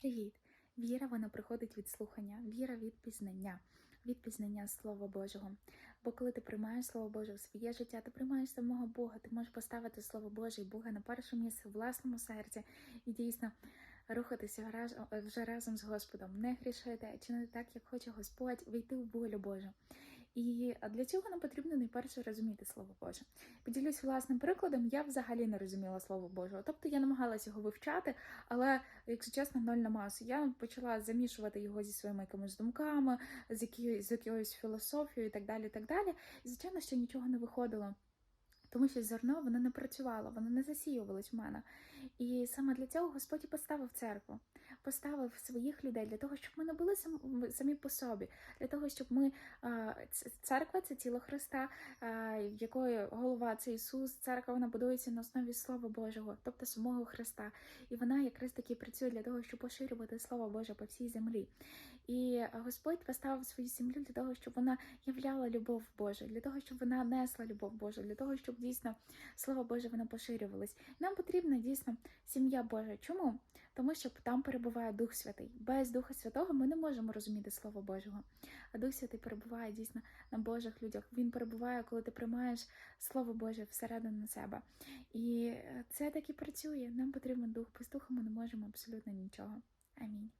Привіт! Віра вона приходить від слухання, віра від пізнання, від пізнання Слова Божого. Бо коли ти приймаєш Слово Боже в своє життя, ти приймаєш самого Бога, ти можеш поставити Слово Боже і Бога на перше місце в власному серці і дійсно рухатися раз- вже разом з Господом, не грішити, чинити так, як хоче Господь, війти в волю Божу. І для цього нам потрібно найперше розуміти Слово Боже. Поділюсь власним прикладом, я взагалі не розуміла Слово Божого. Тобто я намагалася його вивчати, але, якщо чесно, ноль на масу. Я почала замішувати його зі своїми якимись думками, з, які, з якоюсь філософією і так далі. І так далі. І, звичайно, що нічого не виходило. Тому що зерно воно не працювало, воно не засіювалось в мене. І саме для цього Господь і поставив церкву, поставив своїх людей для того, щоб ми не були сам, самі по собі, для того, щоб ми церква це тіло Христа, в якої голова це Ісус. Церква вона будується на основі Слова Божого, тобто самого Христа. І вона якраз таки працює для того, щоб поширювати Слово Боже по всій землі. І Господь поставив свою землю для того, щоб вона являла любов Божу, для того, щоб вона несла любов Божу, для того, щоб дійсно Слово Боже воно поширювалось. Нам потрібна дійсно сім'я Божа. Чому? Тому що там перебуває Дух Святий. Без Духа Святого ми не можемо розуміти Слово Божого. А Дух Святий перебуває дійсно на Божих людях. Він перебуває, коли ти приймаєш Слово Боже всередину себе. І е, це так і працює. Нам потрібен дух. Без духа ми не можемо абсолютно нічого. Амінь.